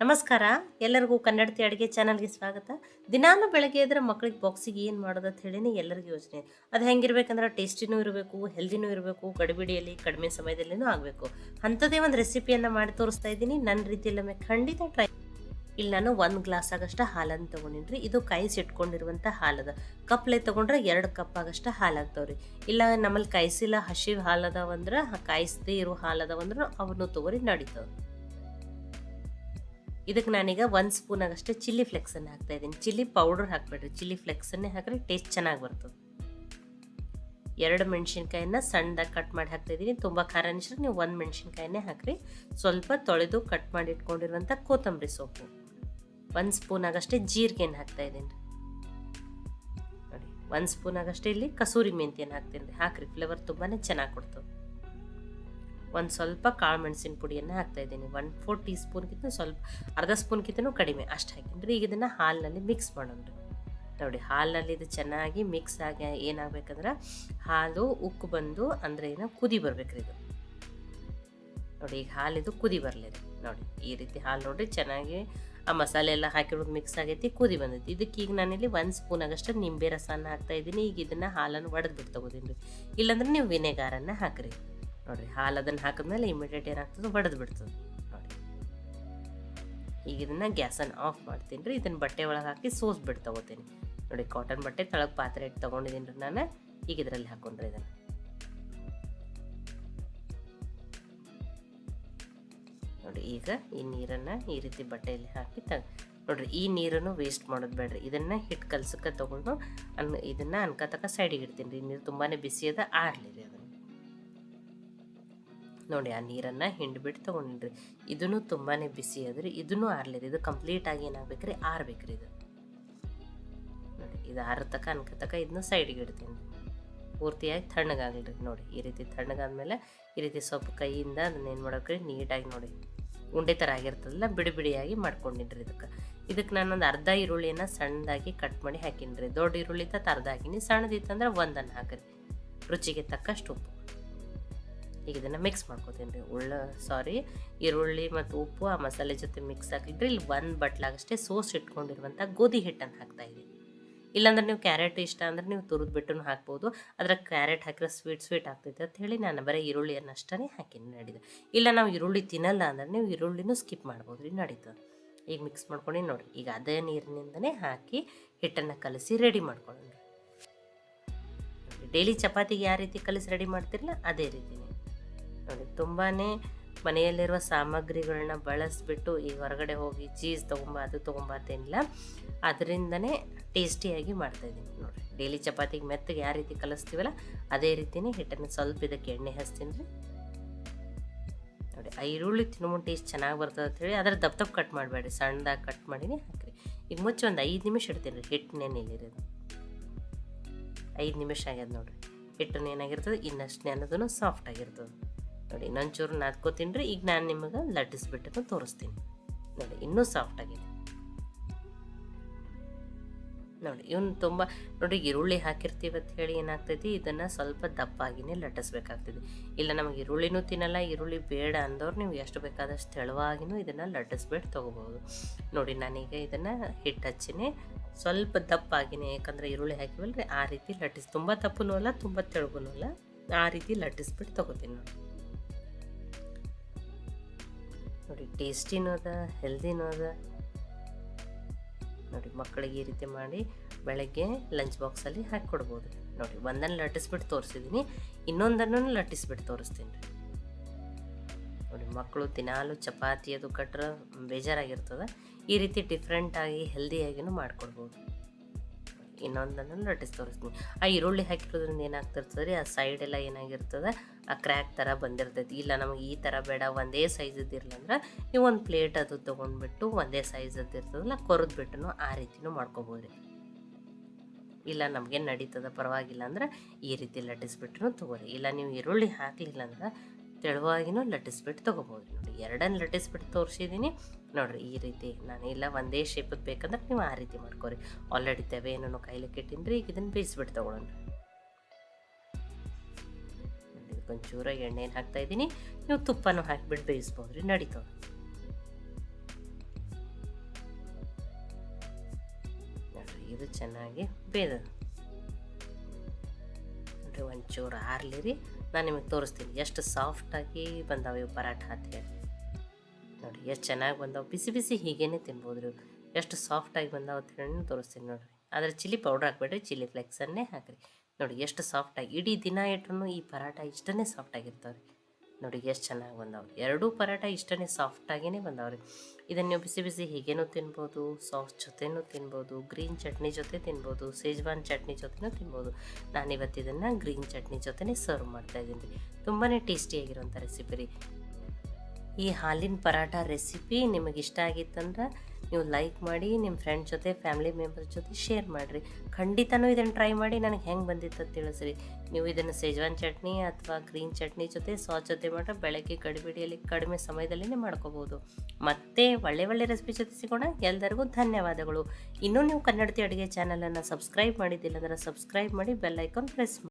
ನಮಸ್ಕಾರ. ಎಲ್ಲರಿಗೂ ಕನ್ನಡತಿ ಅಡುಗೆ ಚಾನಲ್ಗೆ ಸ್ವಾಗತ. ದಿನಾನು ಬೆಳಗ್ಗೆ ಇದ್ರೆ ಮಕ್ಳಿಗೆ ಬಾಕ್ಸಿಗೆ ಏನು ಮಾಡೋದು ಅಂತ ಹೇಳಿನೇ ಎಲ್ಲರಿಗೂ ಯೋಚನೆ. ಅದು ಹೆಂಗಿರ್ಬೇಕಂದ್ರೆ ಟೇಸ್ಟಿನೂ ಇರಬೇಕು, ಹೆಲ್ದಿನೂ ಇರಬೇಕು, ಗಡಿಬಿಡಿಯಲ್ಲಿ ಕಡಿಮೆ ಸಮಯದಲ್ಲಿನೂ ಆಗಬೇಕು. ಅಂಥದ್ದೇ ಒಂದು ರೆಸಿಪಿಯನ್ನು ಮಾಡಿ ತೋರಿಸ್ತಾ ಇದ್ದೀನಿ. ನನ್ನ ರೀತಿಯಲ್ಲೊಮ್ಮೆ ಖಂಡಿತ ಟ್ರೈ ಇಲ್ಲಿ ನಾನು ಒಂದು ಗ್ಲಾಸ್ ಆಗಷ್ಟು ಹಾಲನ್ನು ತೊಗೊಂಡಿನ್ರಿ. ಇದು ಕಾಯಿಸಿ ಇಟ್ಕೊಂಡಿರುವಂಥ ಹಾಲದ. ಕಪ್ಲೆ ತೊಗೊಂಡ್ರೆ ಎರಡು ಕಪ್ ಆಗಷ್ಟು ಹಾಲು ಆಗ್ತಾವ್ರಿ ಇಲ್ಲ ನಮ್ಮಲ್ಲಿ ಕಾಯಿಸಿಲ್ಲ, ಹಸಿ ಹಾಲದವಂದ್ರೆ, ಕಾಯಿಸದೇ ಇರೋ ಹಾಲದವಂದ್ರೆ ಅವನು ತೊಗೊರಿ ನಡೀತಾವೆ. ಇದಕ್ಕೆ ನಾನೀಗ ಒಂದು ಸ್ಪೂನ್ ಚಿಲ್ಲಿ ಫ್ಲೆಕ್ಸನ್ನು ಹಾಕ್ತಾ ಇದ್ದೀನಿ. ಚಿಲ್ಲಿ ಪೌಡರ್ ಹಾಕಬೇಡ್ರಿ. ಚಿಲ್ಲಿ ಫ್ಲೆಕ್ಸನ್ನೇ ಹಾಕಿದ್ರೆ ಟೇಸ್ಟ್ ಚೆನ್ನಾಗಿ ಬರ್ತದೆ. ಎರಡು ಮೆಣಸಿನ್ಕಾಯನ್ನ ಸಣ್ಣದಾಗಿ ಕಟ್ ಮಾಡಿ ಹಾಕ್ತಾ ಇದ್ದೀನಿ. ತುಂಬ ಖಾರ ಅನಿಸಿದ್ರೆ ನೀವು ಒಂದು ಮೆಣಸಿನ್ಕಾಯನ್ನೇ ಹಾಕ್ರಿ. ಸ್ವಲ್ಪ ತೊಳೆದು ಕಟ್ ಮಾಡಿ ಇಟ್ಕೊಂಡಿರುವಂಥ ಕೊತ್ತಂಬರಿ ಸೊಪ್ಪು. ಒಂದು ಸ್ಪೂನ್ ಹಾಕ್ತಾ ಇದ್ದೀನಿ. ನೋಡಿ, ಒಂದು ಸ್ಪೂನ್ ಆಗಷ್ಟೇ ಇಲ್ಲಿ ಕಸೂರಿ ಮೆಂತ್ಯನ ಹಾಕ್ತೀನಿ. ರೀ ಹಾಕ್ರಿ ಫ್ಲೇವರ್ ತುಂಬಾ ಚೆನ್ನಾಗಿ ಕೊಡ್ತದೆ. ಒಂದು ಸ್ವಲ್ಪ ಕಾಳು ಮೆಣಸಿನ ಪುಡಿಯನ್ನು ಹಾಕ್ತಾ ಇದ್ದೀನಿ. ಒನ್ ಫೋರ್ ಟೀ ಸ್ಪೂನ್ಗಿಂತ ಸ್ವಲ್ಪ, ಅರ್ಧ ಸ್ಪೂನ್ಗಿಂತನೂ ಕಡಿಮೆ ಅಷ್ಟು ಹಾಕಿನ್ರಿ ಈಗ ಇದನ್ನು ಹಾಲಿನಲ್ಲಿ ಮಿಕ್ಸ್ ಮಾಡೋಣ ನೋಡಿ, ಹಾಲಿನಲ್ಲಿ ಇದು ಚೆನ್ನಾಗಿ ಮಿಕ್ಸ್ ಆಗಿ ಏನಾಗಬೇಕಂದ್ರೆ ಹಾಲು ಉಕ್ಕು ಬಂದು ಅಂದರೆ ಏನು ಕುದಿ ಬರ್ಬೇಕ್ರಿ ಇದು. ನೋಡಿ, ಈಗ ಹಾಲಿದು ಕುದಿ ಬರಲಿ ನೋಡಿ, ಈ ರೀತಿ ಹಾಲು ನೋಡಿರಿ ಚೆನ್ನಾಗಿ ಆ ಮಸಾಲೆ ಎಲ್ಲ ಹಾಕಿರೋದು ಮಿಕ್ಸ್ ಆಗೈತಿ, ಕುದಿ ಬಂದೈತಿ. ಇದಕ್ಕೆ ಈಗ ನಾನಿಲ್ಲಿ ಒಂದು ಸ್ಪೂನ್ ಆಗಷ್ಟು ನಿಂಬೆ ರಸನ ಹಾಕ್ತಾ ಇದ್ದೀನಿ. ಈಗ ಇದನ್ನು ಹಾಲನ್ನು ಒಡೆದು ಬಿಟ್ಟು ರೀ. ಇಲ್ಲಾಂದ್ರೆ ನೀವು ವಿನೆಗಾರನ್ನು ಹಾಕ್ರಿ. ನೋಡಿರಿ, ಹಾಲು ಅದನ್ನು ಹಾಕಿದ್ಮೇಲೆ ಇಮಿಡಿಯೇಟ್ ಏನಾಗ್ತದೆ ಬಡ್ದು ಬಿಡ್ತದೆ. ನೋಡಿ ಈಗ ಇದನ್ನು ಗ್ಯಾಸನ್ನು ಆಫ್ ಮಾಡ್ತೀನಿ ರೀ ಇದನ್ನು ಬಟ್ಟೆ ಒಳಗೆ ಹಾಕಿ ಸೋಸ್ ಬಿಟ್ಟು ತೊಗೋತೀನಿ. ನೋಡಿ ಕಾಟನ್ ಬಟ್ಟೆ, ತಳಗೆ ಪಾತ್ರೆ ಇಟ್ಟು ತೊಗೊಂಡಿದ್ದೀನಿ ರೀ ನಾನು, ಈಗ ಇದರಲ್ಲಿ ಹಾಕೊಂಡ್ರಿ ಇದನ್ನು. ನೋಡಿ, ಈಗ ಈ ನೀರನ್ನು ಈ ರೀತಿ ಬಟ್ಟೆಯಲ್ಲಿ ಹಾಕಿ ತ, ನೋಡ್ರಿ, ಈ ನೀರನ್ನು ವೇಸ್ಟ್ ಮಾಡೋದು ಬೇಡ್ರಿ. ಇದನ್ನು ಹಿಟ್ಟು ಕಲ್ಸಕ್ಕೆ ತೊಗೊಂಡು ಅನ್, ಇದನ್ನು ಅನ್ಕತಕ್ಕ ಸೈಡಿಗೆ ಇಡ್ತೀನಿ ರೀ. ನೀರು ತುಂಬಾ ಬಿಸಿ ಅದ, ಆರಲಿ ರೀ ನೋಡಿ, ಆ ನೀರನ್ನು ಹಿಂಡ್ಬಿಟ್ಟು ತೊಗೊಂಡ್ರಿ. ಇದನ್ನು ತುಂಬಾ ಬಿಸಿ ಅದ್ರಿ ಇದನ್ನು ಆರ್ಲಿರಿ. ಇದು ಕಂಪ್ಲೀಟಾಗಿ ಏನಾಗ್ಬೇಕ್ರಿ? ಆರ್ಬೇಕ್ರಿ ಇದು. ನೋಡಿ, ಇದು ಆರತಕ್ಕ ಅನ್ಕತಕ್ಕ ಇದನ್ನ ಸೈಡ್ಗೆ ಇಡ್ತೀನಿ. ಪೂರ್ತಿಯಾಗಿ ತಣ್ಣಗಾಗಲ್ರಿ ನೋಡಿ, ಈ ರೀತಿ ತಣ್ಣಗಾದ್ಮೇಲೆ ಈ ರೀತಿ ಸ್ವಲ್ಪ ಕೈಯಿಂದ ಅದನ್ನ ಏನು ಮಾಡೋಕ್ರಿ? ನೀಟಾಗಿ ನೋಡಿ, ಉಂಡೆ ಥರ ಆಗಿರ್ತದಲ್ಲ, ಬಿಡಿ ಬಿಡಿಯಾಗಿ ಮಾಡ್ಕೊಂಡಿನ್ರಿ ಇದಕ್ಕೆ. ಇದಕ್ಕೆ ನಾನೊಂದು ಅರ್ಧ ಈರುಳ್ಳಿಯನ್ನು ಸಣ್ಣದಾಗಿ ಕಟ್ ಮಾಡಿ ಹಾಕಿನ್ರಿ. ದೊಡ್ಡ ಈರುಳ್ಳಿ ತತ್ ಸಣ್ಣದಿತ್ತಂದ್ರೆ ಒಂದನ್ನು ಹಾಕಿರಿ. ರುಚಿಗೆ ತಕ್ಕಷ್ಟು ಉಪ್ಪು. ಈಗ ಇದನ್ನು ಮಿಕ್ಸ್ ಮಾಡ್ಕೋತೀನಿ ರೀ. ಉಳ್ಳ ಸಾರಿ ಈರುಳ್ಳಿ ಮತ್ತು ಉಪ್ಪು ಆ ಮಸಾಲೆ ಜೊತೆ ಮಿಕ್ಸ್ ಹಾಕಿದ್ರೆ ಇಲ್ಲಿ ಒಂದು ಬಟ್ಲಾಗಷ್ಟೇ ಸೋಸ್ ಇಟ್ಕೊಂಡಿರುವಂಥ ಗೋಧಿ ಹಿಟ್ಟನ್ನು ಹಾಕ್ತಾ ಇದ್ದೀನಿ ಇಲ್ಲಾಂದ್ರೆ ನೀವು ಕ್ಯಾರೆಟ್ ಇಷ್ಟ ಅಂದ್ರೆ ನೀವು ತುರಿದು ಬಿಟ್ಟು ಹಾಕ್ಬೋದು. ಅದರ ಕ್ಯಾರೆಟ್ ಹಾಕಿದ್ರೆ ಸ್ವೀಟ್ ಸ್ವೀಟ್ ಆಗ್ತೈತೆ ಅಂತ ಹೇಳಿ ನಾನು ಬರೀ ಈರುಳ್ಳಿಯನ್ನು ಅಷ್ಟೇ ಹಾಕಿನಿ ನಡೀದೆ. ಇಲ್ಲ ನಾವು ಈರುಳ್ಳಿ ತಿನ್ನಲ್ಲ ಅಂದ್ರೆ ನೀವು ಈರುಳ್ಳಿನೂ ಸ್ಕಿಪ್ ಮಾಡ್ಬೋದು ರೀ ನಡೀತದೆ ಈಗ ಮಿಕ್ಸ್ ಮಾಡ್ಕೊಂಡು ನೋಡಿ ಈಗ ಅದೇ ನೀರಿನಿಂದನೇ ಹಾಕಿ ಹಿಟ್ಟನ್ನು ಕಲಸಿ ರೆಡಿ ಮಾಡ್ಕೊಳ್ಳೋಣ ಡೈಲಿ ಚಪಾತಿಗೆ ಯಾವ ರೀತಿ ಕಲಿಸಿ ರೆಡಿ ಮಾಡ್ತಿರಲ್ಲ, ಅದೇ ರೀತಿನೇ. ನೋಡಿ ತುಂಬಾ ಮನೆಯಲ್ಲಿರುವ ಸಾಮಗ್ರಿಗಳನ್ನ ಬಳಸಿಬಿಟ್ಟು ಈ ಹೊರಗಡೆ ಹೋಗಿ ಚೀಸ್ ತೊಗೊಂಬ, ಅದು ತೊಗೊಂಬ ಅದರಿಂದನೇ ಟೇಸ್ಟಿಯಾಗಿ ಮಾಡ್ತಾಯಿದ್ದೀನಿ ನೋಡಿ ಡೈಲಿ ಚಪಾತಿಗೆ ಮೆತ್ತಗೆ ಯಾವ ರೀತಿ ಕಲಿಸ್ತೀವಲ್ಲ, ಅದೇ ರೀತಿನೇ ಹಿಟ್ಟನ್ನು ಸ್ವಲ್ಪ ಇದಕ್ಕೆ ಎಣ್ಣೆ ಹಚ್ತೀನಿ ರೀ ನೋಡಿ ಆ ಈರುಳ್ಳಿ ತಿನ್ನುವ ಟೇಸ್ಟ್ ಚೆನ್ನಾಗಿ ಬರ್ತದೆ ಅಂತೇಳಿ ಅದರ ದಪ್ಪ ದಪ್ಪ ಕಟ್ ಮಾಡಬೇಡ್ರಿ, ಸಣ್ಣದಾಗಿ ಕಟ್ ಮಾಡಿನಿ ಹಾಕಿರಿ. ಈಗ ಮುಚ್ಚಿ ಒಂದು ಐದು ನಿಮಿಷ ಇಡ್ತೀನಿ ರೀ ಅದು ಐದು ನಿಮಿಷ ಆಗ್ಯದ ನೋಡಿರಿ. ಹಿಟ್ಟು ಏನಾಗಿರ್ತದೆ ಇನ್ನಷ್ಟು ನೆನದೂ ಸಾಫ್ಟ್ ಆಗಿರ್ತದೆ. ನೋಡಿ ನಾನು ಇನ್ನೊಂಚೂರು ನಾದ್ಕೋತೀನಿ ರೀ. ಈಗ ನಾನು ನಿಮಗೆ ಲಟ್ಟಿಸ್ಬಿಟ್ಟು ತೋರಿಸ್ತೀನಿ. ನೋಡಿ, ಇನ್ನೂ ಸಾಫ್ಟ್ ಆಗಿದೆ. ನೋಡಿ, ಇವನು ತುಂಬ, ನೋಡಿ, ಈರುಳ್ಳಿ ಹಾಕಿರ್ತೀವಿ ಅಂತ ಹೇಳಿ ಏನಾಗ್ತೈತಿ? ಇದನ್ನು ಸ್ವಲ್ಪ ದಪ್ಪಾಗಿನೇ ಲಟ್ಟಿಸ್ಬೇಕಾಗ್ತದೆ ಇಲ್ಲ, ನಮಗೆ ಈರುಳ್ಳಿನೂ ತಿನ್ನಲ್ಲ, ಈರುಳ್ಳಿ ಬೇಡ ಅಂದವ್ರು ನೀವು ಎಷ್ಟು ಬೇಕಾದಷ್ಟು ತೆಳುವಾಗಿನೂ ಇದನ್ನು ಲಟ್ಟಿಸ್ಬಿಟ್ಟು ತೊಗೋಬೋದು. ನೋಡಿ, ನಾನೀಗ ಇದನ್ನು ಹಿಟ್ಟು ಹಚ್ಚಿನಿ. ಸ್ವಲ್ಪ ದಪ್ಪಾಗಿನೇ, ಯಾಕಂದರೆ ಈರುಳ್ಳಿ ಹಾಕಿವಲ್ರಿ, ಆ ರೀತಿ ಲಟ್ಟಿಸ್, ತುಂಬ ದಪ್ಪನೂ ಅಲ್ಲ, ತುಂಬ ತೆಳುಗುನೂ ಅಲ್ಲ, ಆ ರೀತಿ ಲಟ್ಟಿಸ್ಬಿಟ್ಟು ತೊಗೋತೀನಿ ನೋಡಿ. ನೋಡಿ, ಟೇಸ್ಟಿನೂ ಅದ, ಹೆಲ್ದಿನೂ ಅದ. ನೋಡಿ, ಮಕ್ಕಳಿಗೆ ಈ ರೀತಿ ಮಾಡಿ ಬೆಳಗ್ಗೆ ಲಂಚ್ ಬಾಕ್ಸಲ್ಲಿ ಹಾಕಿ ಕೊಡ್ಬೋದು. ನೋಡಿ, ಒಂದನ್ನು ಲಟ್ಟಿಸ್ಬಿಟ್ಟು ತೋರಿಸಿದ್ದೀನಿ ಇನ್ನೊಂದನ್ನು ಲಟ್ಟಿಸ್ಬಿಟ್ಟು ತೋರಿಸ್ತೀನಿ. ರೀ ನೋಡಿ, ಮಕ್ಕಳು ದಿನಾಲು ಚಪಾತಿ ಅದು ಕಟ್ಟರೆ ಬೇಜಾರಾಗಿರ್ತದೆ. ಈ ರೀತಿ ಡಿಫ್ರೆಂಟಾಗಿ ಹೆಲ್ದಿಯಾಗಿನೂ ಮಾಡ್ಕೊಡ್ಬೋದು. ಇನ್ನೊಂದನ್ನು ಲಟ್ಟಿಸಿ ತೋರಿಸ್ತೀನಿ. ಆ ಈರುಳ್ಳಿ ಹಾಕಿರೋದ್ರಿಂದ ಏನಾಗ್ತಿರ್ತದೆ ರೀ? ಆ ಸೈಡ್ ಎಲ್ಲ ಏನಾಗಿರ್ತದೆ? ಆ ಕ್ರ್ಯಾಕ್ ಥರ ಬಂದಿರ್ತೈತಿ. ಇಲ್ಲ, ನಮಗೆ ಈ ಥರ ಬೇಡ, ಒಂದೇ ಸೈಜದ್ದು ಇರಲಂದ್ರೆ ನೀವು ಒಂದು ಪ್ಲೇಟ್ ಅದು ತೊಗೊಂಡ್ಬಿಟ್ಟು ಒಂದೇ ಸೈಜದ್ದು ಇರ್ತದಲ್ಲ ಕೊರೆದ್ಬಿಟ್ಟು ಆ ರೀತಿನೂ ಮಾಡ್ಕೊಬೋದು ರೀ. ಇಲ್ಲ ನಮಗೆ ನಡೀತದ, ಪರವಾಗಿಲ್ಲ ಅಂದ್ರೆ ಈ ರೀತಿ ಲಟ್ಟಿಸ್ಬಿಟ್ಟು ತೊಗೋರಿ. ಇಲ್ಲ, ನೀವು ಈರುಳ್ಳಿ ಹಾಕಲಿಲ್ಲ ಅಂದ್ರೆ ತೆಳುವಾಗಿನೂ ಲಟ್ಟಿಸ್ಬಿಟ್ಟು ತೊಗೋಬೋದು ಎರಡನ್ನು ಲಟ್ಟಿಸ್ಬಿಟ್ಟು ತೋರಿಸಿದ್ದೀನಿ. ನೋಡಿರಿ, ಈ ರೀತಿ ನಾನು ಇಲ್ಲ, ಒಂದೇ ಶೇಪದ್ದು ಬೇಕಂದ್ರೆ ನೀವು ಆ ರೀತಿ ಮಾಡ್ಕೋರಿ. ಆಲ್ರೆಡಿ ತವೆ ಏನೋ ಕೈಲಿ ಇಟ್ಟಿನ್ರಿ ಈಗ ಇದನ್ನು ಬೇಯಿಸ್ಬಿಟ್ಟು ತೊಗೊಳೋಣ. ಒಂಚೂರ ಎಣ್ಣೆನ ಹಾಕ್ತಾ ಇದ್ದೀನಿ. ನೀವು ತುಪ್ಪನೂ ಹಾಕಿಬಿಟ್ಟು ಬೇಯಿಸ್ಬೋದು ರೀ ನಡೀತು. ನೋಡಿರಿ, ಇದು ಚೆನ್ನಾಗಿ ಬೇದ ಒಂಚೂರು ಆರ್ಲಿ ರೀ ನಾನು ನಿಮಗೆ ತೋರಿಸ್ತೀನಿ, ಎಷ್ಟು ಸಾಫ್ಟಾಗಿ ಬಂದಾವೆ ಪರಾಠ ಅಂತ ಹೇಳಿ. ನೋಡಿ, ಎಷ್ಟು ಚೆನ್ನಾಗಿ ಬಂದಾವೆ. ಬಿಸಿ ಬಿಸಿ ಹೀಗೇನೆ ತಿನ್ಬೋದು ರೀ ಎಷ್ಟು ಸಾಫ್ಟಾಗಿ ಬಂದಾವ ಅಂತ ಹೇಳಿ ತೋರಿಸ್ತೀನಿ ನೋಡಿರಿ. ಆದರೆ ಚಿಲ್ಲಿ ಪೌಡ್ರ್ ಹಾಕ್ಬೇಡ್ರಿ, ಚಿಲ್ಲಿ ಫ್ಲೆಕ್ಸನ್ನೇ ಹಾಕಿರಿ. ನೋಡಿ, ಎಷ್ಟು ಸಾಫ್ಟಾಗಿ ಇಡೀ ದಿನ ಇಟ್ರು ಈ ಪರಾಟ ಇಷ್ಟನೇ ಸಾಫ್ಟಾಗಿರ್ತಾವೆ ರೀ ನೋಡಿ, ಎಷ್ಟು ಚೆನ್ನಾಗಿ ಬಂದವ್ರಿ. ಎರಡೂ ಪರಾಟ ಇಷ್ಟನೇ ಸಾಫ್ಟಾಗಿಯೇ ಬಂದಾವ್ರಿ. ಇದನ್ನು ನೀವು ಬಿಸಿ ಬಿಸಿ ಹೀಗೇನೂ ತಿನ್ಬೋದು ಸಾಸ್ ಜೊತೆನೂ ತಿನ್ಬೋದು ಗ್ರೀನ್ ಚಟ್ನಿ ಜೊತೆ ತಿನ್ಬೋದು ಸೇಜ್ವಾನ್ ಚಟ್ನಿ ಜೊತೆನೂ ತಿನ್ಬೋದು. ನಾನು ಇವತ್ತು ಇದನ್ನು ಗ್ರೀನ್ ಚಟ್ನಿ ಜೊತೆನೇ ಸರ್ವ್ ಮಾಡ್ತಾ ಇದ್ದೀನಿ. ರೀ ತುಂಬಾ ಟೇಸ್ಟಿಯಾಗಿರುವಂಥ ರೆಸಿಪಿ ರೀ. ಈ ಹಾಲಿನ ಪರಾಟ ರೆಸಿಪಿ ನಿಮಗೆ ಇಷ್ಟ ಆಗಿತ್ತಂದ್ರೆ ನೀವು ಲೈಕ್ ಮಾಡಿ, ನಿಮ್ಮ ಫ್ರೆಂಡ್ ಜೊತೆ ಫ್ಯಾಮಿಲಿ ಮೆಂಬರ್ ಜೊತೆ ಶೇರ್ ಮಾಡಿರಿ. ಖಂಡಿತನೂ ಇದನ್ನು ಟ್ರೈ ಮಾಡಿ, ನನಗೆ ಹೆಂಗೆ ಬಂದಿತ್ತು ಅಂತ ತಿಳಿಸ್ರಿ. ನೀವು ಇದನ್ನು ಸೆಜ್ವಾನ್ ಚಟ್ನಿ ಅಥವಾ ಗ್ರೀನ್ ಚಟ್ನಿ ಜೊತೆ ಸಾಸ್ ಜೊತೆ ಮಾಡ್ರೆ ಬೆಳಗ್ಗೆ ಗಡಿಬಿಡಿಯಲ್ಲಿ ಕಡಿಮೆ ಸಮಯದಲ್ಲಿನೇ ಮಾಡ್ಕೋಬೋದು. ಮತ್ತೆ ಒಳ್ಳೆ ಒಳ್ಳೆ ರೆಸಿಪಿ ಜೊತೆ ಸಿಗೋಣ. ಎಲ್ಲರಿಗೂ ಧನ್ಯವಾದಗಳು. ಇನ್ನೂ ನೀವು ಕನ್ನಡತಿ ಅಡುಗೆ ಚಾನಲನ್ನು ಸಬ್ಸ್ಕ್ರೈಬ್ ಮಾಡಿದ್ದಿಲ್ಲ ಅಂದರೆ ಸಬ್ಸ್ಕ್ರೈಬ್ ಮಾಡಿ ಬೆಲ್ ಐಕಾನ್ ಪ್ರೆಸ್ ಮಾಡಿ